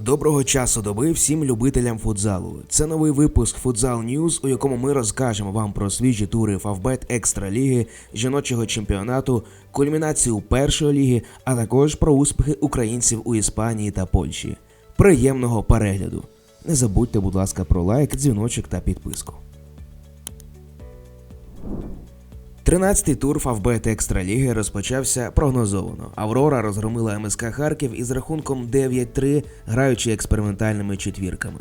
Доброго часу доби всім любителям футзалу. Це новий випуск Футзал Ньюз, у якому ми розкажемо вам про свіжі тури Фавбет Екстра Ліги, жіночого чемпіонату, кульмінацію першої ліги, а також про успіхи українців у Іспанії та Польщі. Приємного перегляду! Не забудьте, будь ласка, про лайк, дзвіночок та підписку. 13-й тур Фавбет Екстраліги розпочався прогнозовано. Аврора розгромила МСК Харків із рахунком 9-3, граючи експериментальними четвірками.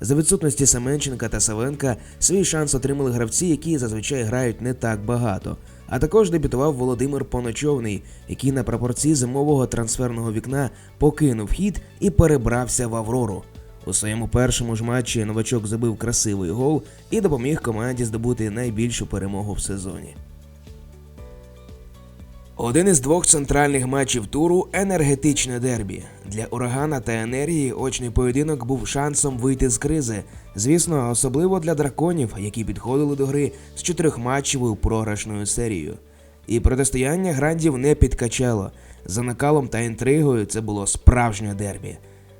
За відсутності Семенченка та Савенка свій шанс отримали гравці, які зазвичай грають не так багато. А також дебютував Володимир Поночовний, який на пропорції зимового трансферного вікна покинув хід і перебрався в Аврору. У своєму першому ж матчі новачок забив красивий гол і допоміг команді здобути найбільшу перемогу в сезоні. Один із двох центральних матчів туру енергетичне дербі. Для урагана та енергії очний поєдинок був шансом вийти з кризи. Звісно, особливо для драконів, які підходили до гри з чотирьохматчевою програшною серією. І протистояння грандів не підкачало. За накалом та інтригою це було справжнє дербі.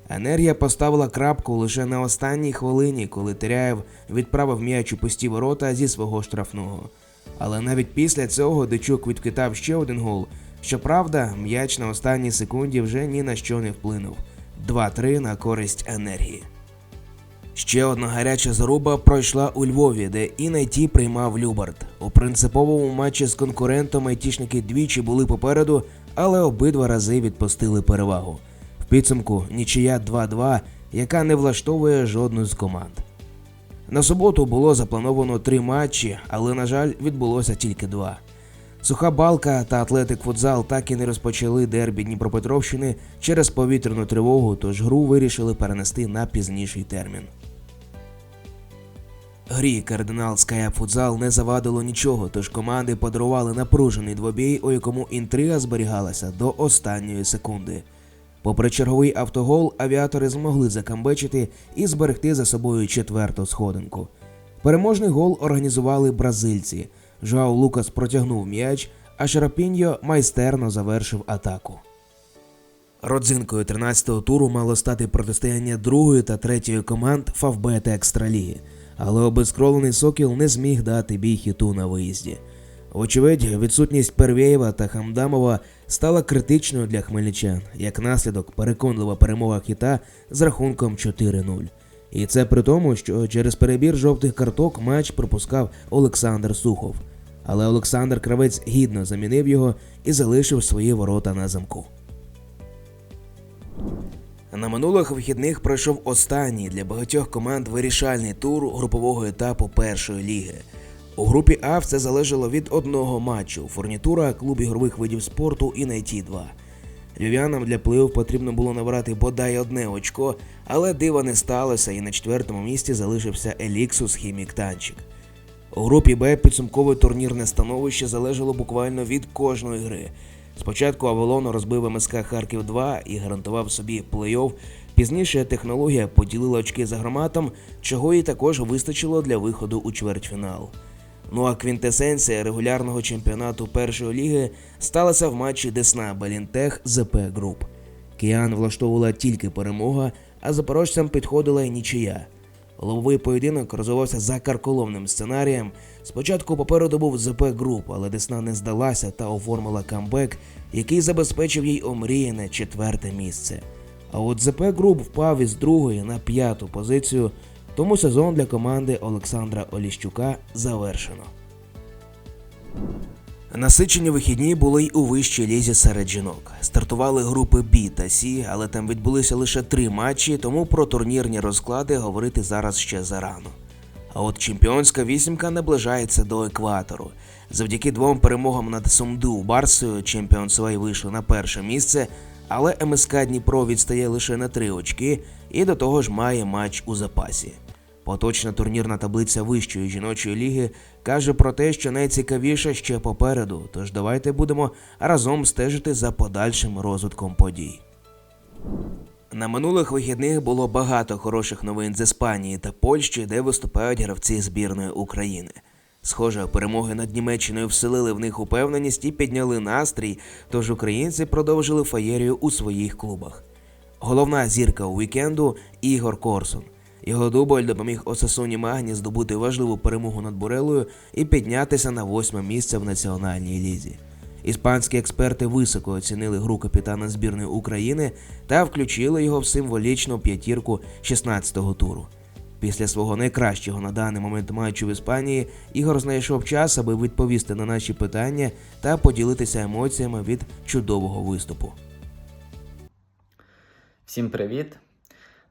Енергія поставила крапку лише на останній хвилині, коли Теряєв відправив м'яч у пусті ворота зі свого штрафного. Але навіть після цього Дичук відкидав ще один гол. Щоправда, м'яч на останній секунді вже ні на що не вплинув. 2-3 на користь енергії. Ще одна гаряча заруба пройшла у Львові, де Інайті приймав Любард. У принциповому матчі з конкурентом айтішники двічі були попереду, але обидва рази відпустили перевагу. В підсумку нічия 2-2, яка не влаштовує жодну з команд. На суботу було заплановано три матчі, але, на жаль, відбулося тільки два. Суха балка та Атлетик Футзал так і не розпочали дербі Дніпропетровщини через повітряну тривогу, тож гру вирішили перенести на пізніший термін. Грі кардинал Скаяп Футзал не завадило нічого, тож команди подарували напружений двобій, у якому інтрига зберігалася до останньої секунди. Попри черговий автогол, авіатори змогли закамбечити і зберегти за собою четверту сходинку. Переможний гол організували бразильці. Жоау Лукас протягнув м'яч, а Шарапіньо майстерно завершив атаку. Родзинкою 13-го туру мало стати протистояння другої та третьої команд Фавбет Екстраліги, але обезкровлений Сокіл не зміг дати бій хіту на виїзді. Вочевидь, відсутність Первєєва та Хамдамова стала критичною для хмельничан, як наслідок переконлива перемога хіта з рахунком 4-0. І це при тому, що через перебір жовтих карток матч пропускав Олександр Сухов. Але Олександр Кравець гідно замінив його і залишив свої ворота на замку. На минулих вихідних пройшов останній для багатьох команд вирішальний тур групового етапу першої ліги. У групі А все залежало від одного матчу фурнітура клуб ігрових видів спорту і найті 2 Львів'янам для плей потрібно було набрати бодай одне очко, але дива не сталося, і на четвертому місці залишився Еліксус Хімік Танчик. У групі Б підсумкове турнірне становище залежало буквально від кожної гри. Спочатку Авелон розбив МСК Харків 2 і гарантував собі плей-офф. Пізніше технологія поділила очки за громатом, чого їй також вистачило для виходу у чвертьфінал. Ну а квінтесенція регулярного чемпіонату першої ліги сталася в матчі Десна Балінтех ЗП Груп. Кіан влаштовувала тільки перемога, а запорожцям підходила й нічия. Лобовий поєдинок розвивався за карколомним сценарієм. Спочатку попереду був ЗП Груп, але Десна не здалася та оформила камбек, який забезпечив їй омріяне четверте місце. А от ЗП Груп впав із другої на п'яту позицію, тому сезон для команди Олександра Оліщука завершено. Насичені вихідні були й у вищій лізі серед жінок. Стартували групи Б та Сі, але там відбулися лише три матчі, тому про турнірні розклади говорити зараз ще зарано. А от чемпіонська вісімка наближається до екватору. Завдяки двом перемогам над Сумду Барсою чемпіон Свей вийшов на перше місце, але МСК Дніпро відстає лише на три очки і до того ж має матч у запасі. Поточна турнірна таблиця вищої жіночої ліги каже про те, що найцікавіше ще попереду. Тож давайте будемо разом стежити за подальшим розвитком подій. На минулих вихідних було багато хороших новин з Іспанії та Польщі, де виступають гравці збірної України. Схоже, перемоги над Німеччиною вселили в них упевненість і підняли настрій, тож українці продовжили феєрію у своїх клубах. Головна зірка у вікенду Ігор Корсун. Його дубль допоміг Осасуні Магні здобути важливу перемогу над Бурелою і піднятися на восьме місце в національній лізі. Іспанські експерти високо оцінили гру капітана збірної України та включили його в символічну п'ятірку 16-го туру. Після свого найкращого на даний момент матчу в Іспанії Ігор знайшов час, аби відповісти на наші питання та поділитися емоціями від чудового виступу. Всім привіт!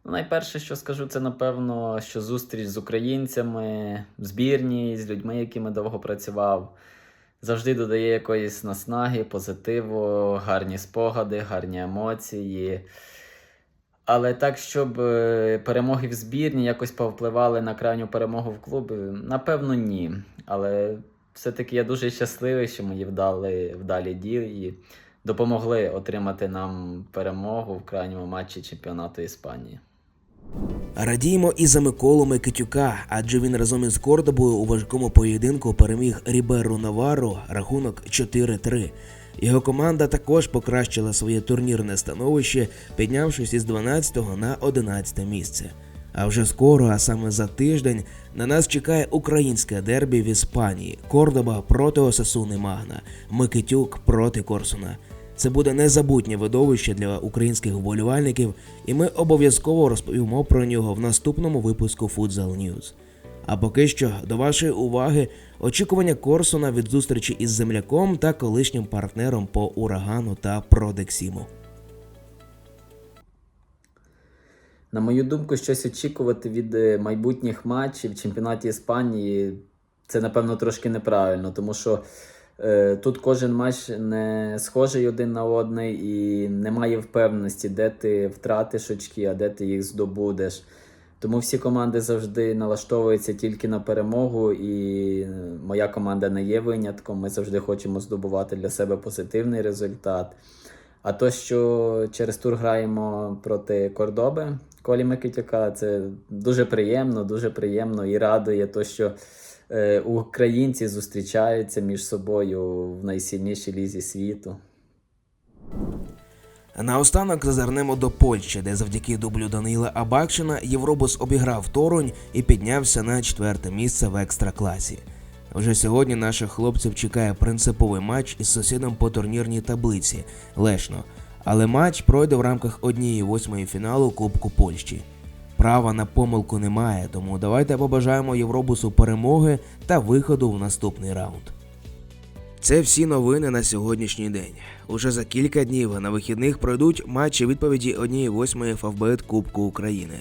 Найперше, що скажу, це напевно, що зустріч з українцями збірні, з людьми, якими довго працював, завжди додає якоїсь наснаги, позитиву, гарні спогади, гарні емоції. Але так, щоб е, перемоги в збірні якось повпливали на крайню перемогу в клубі, напевно, ні. Але все-таки я дуже щасливий, що мої вдали, вдалі дії допомогли отримати нам перемогу в крайньому матчі чемпіонату Іспанії. Радіємо і за Миколу Микитюка, адже він разом із Кордобою у важкому поєдинку переміг Ріберу Навару рахунок 4-3. Його команда також покращила своє турнірне становище, піднявшись із 12 на 11 місце. А вже скоро, а саме за тиждень, на нас чекає українське дербі в Іспанії: Кордоба проти Осасуни Магна, Микитюк проти Корсуна. Це буде незабутнє видовище для українських вболівальників, і ми обов'язково розповімо про нього в наступному випуску Futsal News. А поки що до вашої уваги очікування Корсуна від зустрічі із земляком та колишнім партнером по урагану та Продексіму. На мою думку, щось очікувати від е, майбутніх матчів в чемпіонаті Іспанії це, напевно, трошки неправильно, тому що тут кожен матч не схожий один на одний і немає впевненості, де ти втратиш очки, а де ти їх здобудеш. Тому всі команди завжди налаштовуються тільки на перемогу, і е, моя команда не є винятком. Ми завжди хочемо здобувати для себе позитивний результат. А то, що через тур граємо проти Кордоби Колі Микитюка, це дуже приємно, дуже приємно і радує то, що е, українці зустрічаються між собою в найсильнішій лізі світу. Наостанок зазирнемо до Польщі, де завдяки дублю Данила Абакшина Євробус обіграв Торонь і піднявся на четверте місце в екстракласі. Вже сьогодні наших хлопців чекає принциповий матч із сусідом по турнірній таблиці Лешно. Але матч пройде в рамках однієї восьмої фіналу Кубку Польщі. Права на помилку немає, тому давайте побажаємо Євробусу перемоги та виходу в наступний раунд. Це всі новини на сьогоднішній день. Уже за кілька днів на вихідних пройдуть матчі відповіді однієї восьмої Фавбет Кубку України.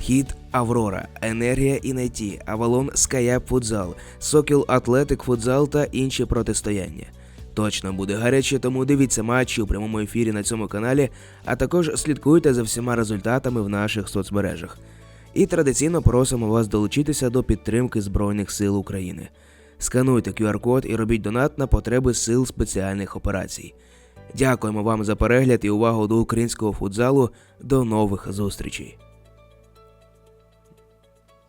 Хід Аврора, Енергія Інайті, Авалон Скаяп Футзал, Сокіл Атлетик Футзал та інші протистояння. Точно буде гаряче, тому дивіться матчі у прямому ефірі на цьому каналі, а також слідкуйте за всіма результатами в наших соцмережах. І традиційно просимо вас долучитися до підтримки Збройних сил України. Скануйте QR-код і робіть донат на потреби сил спеціальних операцій. Дякуємо вам за перегляд і увагу до українського футзалу. До нових зустрічей.